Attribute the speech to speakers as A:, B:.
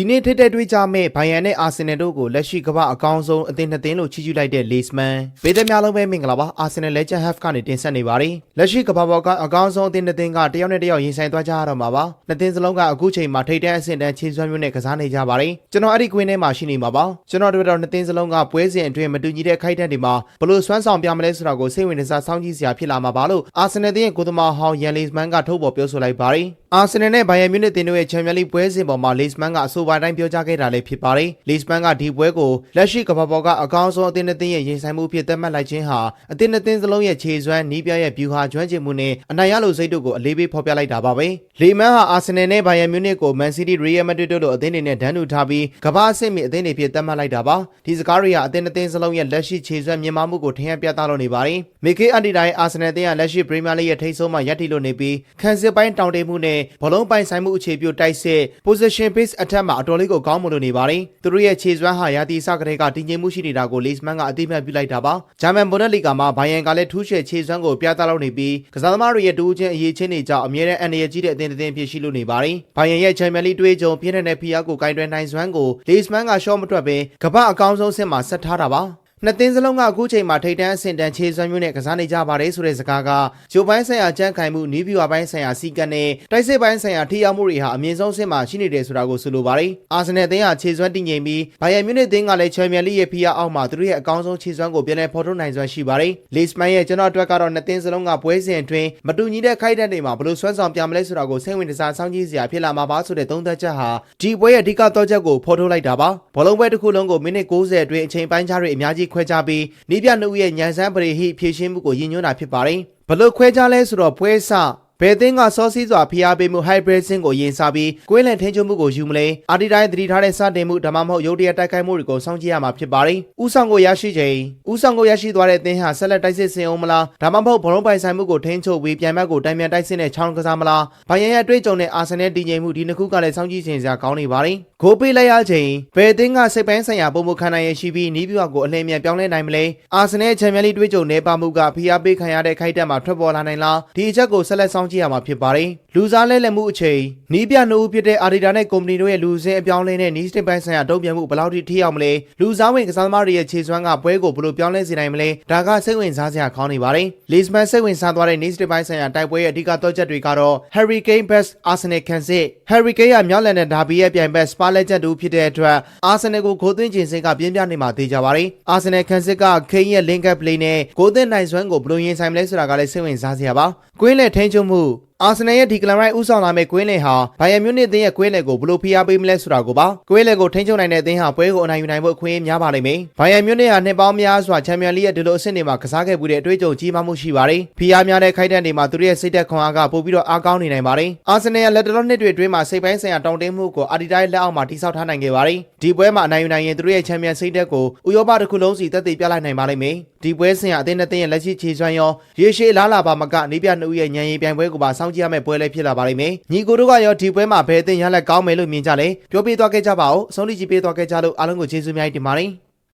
A: ဒီနေ့ထိတဲ့တွေ့ကြမဲ့ဘိုင်ယန်နဲ့အာဆင်နယ်တို့ကိုလက်ရှိကမ္ဘာအကောင်းဆုံးအသင်းနှစ်သင်းလို့ချီးကျူးလိုက်တဲ့လေ့စ်မန်ပေးတဲ့များလုံးပဲမင်္ဂလာပါအာဆင်နယ်လက်ချက်ဟက်ဖ်ကနေတင်ဆက်နေပါတယ်လက်ရှိကမ္ဘာပေါ်ကအကောင်းဆုံးအသင်းနှစ်သင်းကတယောက်နဲ့တယောက်ရင်ဆိုင်သွားကြရတော့မှာပါနှစ်သင်းစလုံးကအခုချိန်မှာထိတ်တဲ့အဆင့်တန်းခြေစွမ်းမျိုးနဲ့ကစားနေကြပါတယ်ကျွန်တော်အဲ့ဒီကွင်းထဲမှာရှိနေမှာပါကျွန်တော်တို့တော့နှစ်သင်းစလုံးကပွဲစဉ်အတွင်းမတူညီတဲ့ခိုက်တက်တွေမှာဘလို့စွမ်းဆောင်ပြမလဲဆိုတာကိုစိတ်ဝင်စားစောင့်ကြည့်စရာဖြစ်လာမှာပါလို့အာဆင်နယ်ရဲ့ကိုသမားဟောင်းယန်လေ့စ်မန်ကထုတ်ပေါ်ပြောဆိုလိုက်ပါတယ်အာဆင်နယ်နဲ့ဘိုင်ယန်မြူနစ်တင်တို့ရဲ့ချန်ပီယံလိပွဲစဉ်ပေါ်မှာလေ့စ်မန်ကအဆိုပါတိုင်းပြောကြားခဲ့တာလည်းဖြစ်ပါတယ်။လေ့စ်မန်ကဒီပွဲကိုလက်ရှိကမ္ဘာပေါ်ကအကောင်းဆုံးအသင်းအသင်းရဲ့ရင်ဆိုင်မှုဖြစ်သတ်မှတ်လိုက်ခြင်းဟာအသင်းအသင်းစလုံးရဲ့ခြေစွမ်းနီးပြရဲ့ဗျူဟာကျွမ်းကျင်မှုနဲ့အနိုင်ရလို့စိတ်တို့ကိုအလေးပေးဖော်ပြလိုက်တာပါပဲ။လေမန်ဟာအာဆင်နယ်နဲ့ဘိုင်ယန်မြူနစ်ကိုမန်စီးတီးရီယယ်မက်ဒရစ်တို့လိုအသင်းတွေနဲ့ဒန်းတူထားပြီးကမ္ဘာအဆင့်မီအသင်းတွေဖြစ်သတ်မှတ်လိုက်တာပါ။ဒီစကားတွေဟာအသင်းအသင်းစလုံးရဲ့လက်ရှိခြေစွမ်းမြင့်မားမှုကိုထင်ဟပ်ပြသလို့နေပါတယ်။မီကေအန်တီတိုင်းအာဆင်နယ်အသင်းကလက်ရှိပရီးမီယာလိရဲ့ထိပ်ဆုံးမှာရပ်တည်လို့နေပြီးခံစစ်ပိုင်းတောင်တမှုနဲ့ဘောလုံးပိုင်ဆိုင်မှုအခြေပြုတိုက်စစ် position base attack မှာအတော်လေးကိုကောင်းမွန်လို့နေပါတယ်။သူတို့ရဲ့ခြေစွမ်းဟာရာသီစကတည်းကတည်ငြိမ်မှုရှိနေတာကိုလေ့စ်မန်ကအသိအမှတ်ပြုလိုက်တာပါ။ဂျာမန်ဘွန်ဒက်လီဂါမှာဘိုင်ယန်ကလည်းထူးချွေခြေစွမ်းကိုပြသလို့နေပြီးကစားသမားတွေရဲ့တူးချင်းအရေးချင်းတွေကြောင့်အမြဲတမ်းအန်ရကြီးတဲ့အသင်းတစ်သင်းဖြစ်ရှိလို့နေပါတယ်။ဘိုင်ယန်ရဲ့ချန်ပီယံလိတွေးကြုံပြင်းထန်တဲ့ဖိအားကိုကင်တွယ်နိုင်စွမ်းကိုလေ့စ်မန်ကရှော့မထွက်ဘဲကမ္ဘာအကောင်းဆုံးဆင့်မှာဆက်ထားတာပါ။ နှစ်သင်းစလုံးကအခုချိန်မှာထိတ်တန်းအဆင့်တန်းခြေစွမ်းမျိုးနဲ့ကစားနေကြပါတယ်ဆိုတဲ့စကားကဂျိုပိုင်းဆိုင်ရာကြမ်းခိုင်မှုနီးဗျူဟာပိုင်းဆိုင်ရာစီကံနဲ့တိုက်စစ်ပိုင်းဆိုင်ရာထိရောက်မှုတွေဟာအမြင့်ဆုံးဆင့်မှာရှိနေတယ်ဆိုတာကိုဆိုလိုပါတယ်။အာဆင်နယ်အသင်းဟာခြေစွမ်းတည်ငြိမ်ပြီးဘိုင်ယန်မြူနစ်အသင်းကလည်းချန်ပီယံလိရဲ့ဖိအားအောက်မှာသူတို့ရဲ့အကောင်းဆုံးခြေစွမ်းကိုပြန်လည်ဖော်ထုတ်နိုင်စွမ်းရှိပါတယ်။လေ့စ်မန်ရဲ့ကျွန်တော်အတွက်ကတော့နှစ်သင်းစလုံးကပွဲစဉ်အတွင်းမတူညီတဲ့ခိုက်တက်တွေမှာဘယ်လိုစွမ်းဆောင်ပြမလဲဆိုတာကိုစိတ်ဝင်စားစောင့်ကြည့်စရာဖြစ်လာမှာပါဆိုတဲ့သုံးသပ်ချက်ဟာဒီပွဲရဲ့အဓိကတော့ချက်ကိုဖော်ထုတ်လိုက်တာပါ။ဘောလုံးပွဲတစ်ခုလုံးကိုမိနစ်60အတွင်းအချိန်ပိုင်းခြားတွေအများကြီးခွဲခြားပြီးနီးပြနှုတ်ရဲ့ညံစမ်းပရိဟိဖြည့်ရှင်းမှုကိုရည်ညွှန်းတာဖြစ်ပါတယ်။ဘလို့ခွဲခြားလဲဆိုတော့ပွဲစဘယ်သင်းကစောစီးစွာဖိအားပေးမှု hybrid ဆင်းကိုရင်စားပြီးကွင်းလန်ထင်းချုံမှုကိုယူမလဲအာတီတိုင်းသတိထားတဲ့စတင်မှုဒါမှမဟုတ်ရုတ်တရက်တိုက်ခိုက်မှုတွေကိုစောင့်ကြည့်ရမှာဖြစ်ပါတယ်။ဥဆောင်ကိုရရှိချိန်ဥဆောင်ကိုရရှိသွားတဲ့သင်းဟာဆက်လက်တိုက်စစ်ဆင်အောင်မလားဒါမှမဟုတ်ဘလုံးပိုင်ဆိုင်မှုကိုထိန်းချုပ်ပြီးပြန်ဘက်ကိုတိုင်မြန်တိုက်စစ်နဲ့ချောင်းကစားမလားဘိုင်ယန်ရဲ့တွေ့ကြုံတဲ့အာဆင်နယ်တည်ငြိမ်မှုဒီနှစ်ခုကလည်းစောင့်ကြည့်ခြင်းစရာကောင်းနေပါတယ်။ ဂိုးပေးလိုက်ရချိန်ဘယ်သင်းကစိတ်ပိုင်းဆိုင်ရာပုံမှုခံနိုင်ရရှိပြီးနီးပြကိုအလင်းမြန်ပြောင်းလဲနိုင်မလဲအာဆင်နယ်ချန်ပီယံလိတွေ့ကြုံနေပါမှုကဖိအားပေးခံရတဲ့ခိုက်တက်မှာထွက်ပေါ်လာနိုင်လားဒီအချက်ကိုဆက်လက်စောင့်ကြည့်ရမှာဖြစ်ပါတယ်။ လူစားလဲလက်မှုအချိန်နီးပြနှုတ်ဖြစ်တဲ့အာဒီတာနဲ့ကုမ္ပဏီတို့ရဲ့လူစင်းအပြောင်းလဲနဲ့နီးစတစ်ပိုင်းဆိုင်ရာတုံ့ပြန်မှုဘယ်လောက်ထိထိရောက်မလဲလူစားဝင်ကစားသမားတွေရဲ့ခြေစွမ်းကပွဲကိုဘယ်လိုပြောင်းလဲစေနိုင်မလဲဒါကစိတ်ဝင်စားစရာကောင်းနေပါတယ်လီစမန်စိတ်ဝင်စားသွားတဲ့နီးစတစ်ပိုင်းဆိုင်ရာတိုက်ပွဲရဲ့အဓိကတော့ချက်တွေကတော့ Harry Kane vs Arsenal ခံစစ် Harry Kane ကမြောက်လန်နဲ့ဒါဘီရဲ့ပြိုင်ဘက် Spa Legend တို့ဖြစ်တဲ့အတွက် Arsenal ကိုဂိုးသွင်းခြင်းစင်ကပြင်းပြနေမှာသိကြပါတယ် Arsenal ခံစစ်က Kane ရဲ့ link up play နဲ့ဂိုးသွင်းနိုင်စွမ်းကိုဘယ်လိုရင်ဆိုင်မလဲဆိုတာကလည်းစိတ်ဝင်စားစရာပါကွင်းနဲ့ထိန်းချုပ်မှု အာဆင်နယ်ရဲ့ဒီကလန်ရိုက်ဥဆောင်လာမဲ့ကွင်းလင်ဟာဘိုင်ယန်မြူနစ်အသင်းရဲ့ကွင်းလင်ကိုဘယ်လိုဖိအားပေးမလဲဆိုတာကိုပါကွင်းလင်ကိုထိန်းချုပ်နိုင်တဲ့အသင်းဟာပွဲကိုအနိုင်ယူနိုင်ဖို့အခွင့်အရေးများပါလိမ့်မယ်ဘိုင်ယန်မြူနစ်ဟာနှစ်ပေါင်းများစွာချန်ပီယံလိရဲ့ဒီလိုအဆင့်တွေမှာကစားခဲ့မှုတဲ့အတွေ့အကြုံကြီးမားမှုရှိပါတယ်ဖိအားများတဲ့ခိုက်တန့်တွေမှာသူတို့ရဲ့စိတ်သက်ခွန်အားကပိုပြီးတော့အားကောင်းနေနိုင်ပါတယ်အာဆင်နယ်ရဲ့လက်တလောနှစ်တွေအတွင်းမှာစိတ်ပိုင်းဆိုင်ရာတောင်းတင်းမှုကိုအာဒီတိုင်းလက်အောက်မှာတိစောက်ထားနိုင်ခဲ့ပါတယ်ဒီပွဲမှာအနိုင်ယူနိုင်ရင်သူတို့ရဲ့ချန်ပီယံစိတ်သက်ကိုဥရောပတစ်ခုလုံးစီတက်တည်ပြလိုက်နိုင်ပါလိမ့်မယ်ဒီပွဲစဉ်ဟာအသင်းနဲ့အသင်းရဲ့လက်ရှိခြေစွမ်းရောရေရှည်လားလာပါမကနေပြနှုတ်ရဲ့ညံရီပြိုင်ပွဲကိုပါစောင့်ကြည့်ရမယ့်ပွဲလည်းဖြစ်လာပါလိမ့်မယ်ညီကိုတို့ကရောဒီပွဲမှာဘယ်အသင်းရလက်ကောင်းမယ်လို့မြင်ကြလဲပြောပြသွားခဲ့ကြပါဦးအဆုံးထိကြည့်ပေးသွားခဲ့ကြလို့အားလုံးကိုကျေးဇူးများတင်ပါတယ်